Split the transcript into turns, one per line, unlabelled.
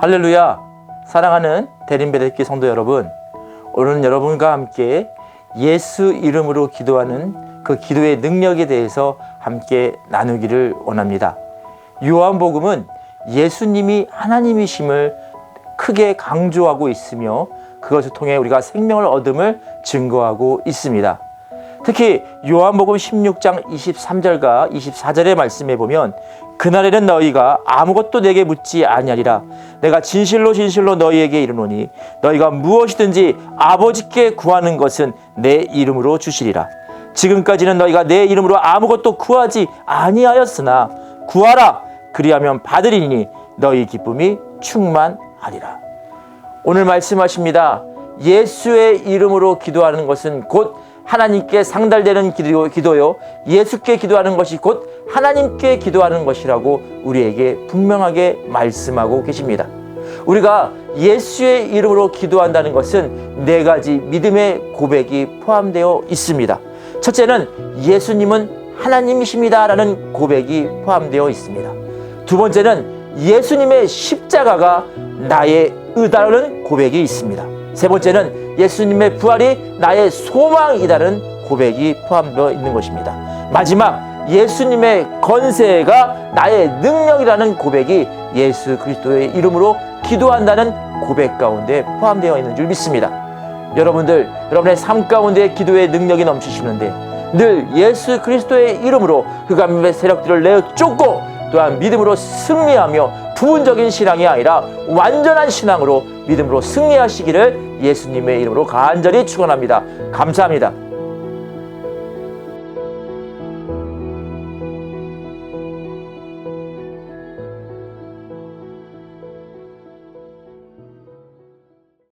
할렐루야! 사랑하는 대림배대기 성도 여러분, 오늘은 여러분과 함께 예수 이름으로 기도하는 그 기도의 능력에 대해서 함께 나누기를 원합니다. 요한복음은 예수님이 하나님이심을 크게 강조하고 있으며 그것을 통해 우리가 생명을 얻음을 증거하고 있습니다. 특히 요한복음 16장 23절과 24절의 말씀에 보면 그날에는 너희가 아무것도 내게 묻지 아니하리라. 내가 진실로 진실로 너희에게 이르노니 너희가 무엇이든지 아버지께 구하는 것은 내 이름으로 주시리라. 지금까지는 너희가 내 이름으로 아무것도 구하지 아니하였으나 구하라. 그리하면 받으리니 너희 기쁨이 충만하리라. 오늘 말씀하십니다. 예수의 이름으로 기도하는 것은 곧 하나님께 상달되는 기도, 기도요. 예수께 기도하는 것이 곧 하나님께 기도하는 것이라고 우리에게 분명하게 말씀하고 계십니다. 우리가 예수의 이름으로 기도한다는 것은 네 가지 믿음의 고백이 포함되어 있습니다. 첫째는 예수님은 하나님이십니다라는 고백이 포함되어 있습니다. 두 번째는 예수님의 십자가가 나의 의다라는 고백이 있습니다. 세 번째는 예수님의 부활이 나의 소망이다는 고백이 포함되어 있는 것입니다. 마지막 예수님의 건세가 나의 능력이라는 고백이 예수 그리스도의 이름으로 기도한다는 고백 가운데 포함되어 있는 줄 믿습니다. 여러분들, 여러분의 삶 가운데 기도의 능력이 넘치시는데 늘 예수 그리스도의 이름으로 흑암의 세력들을 내어 쫓고 또한 믿음으로 승리하며 부분적인 신앙이 아니라 완전한 신앙으로 믿음으로 승리하시기를 예수님의 이름으로 간절히 축원합니다. 감사합니다.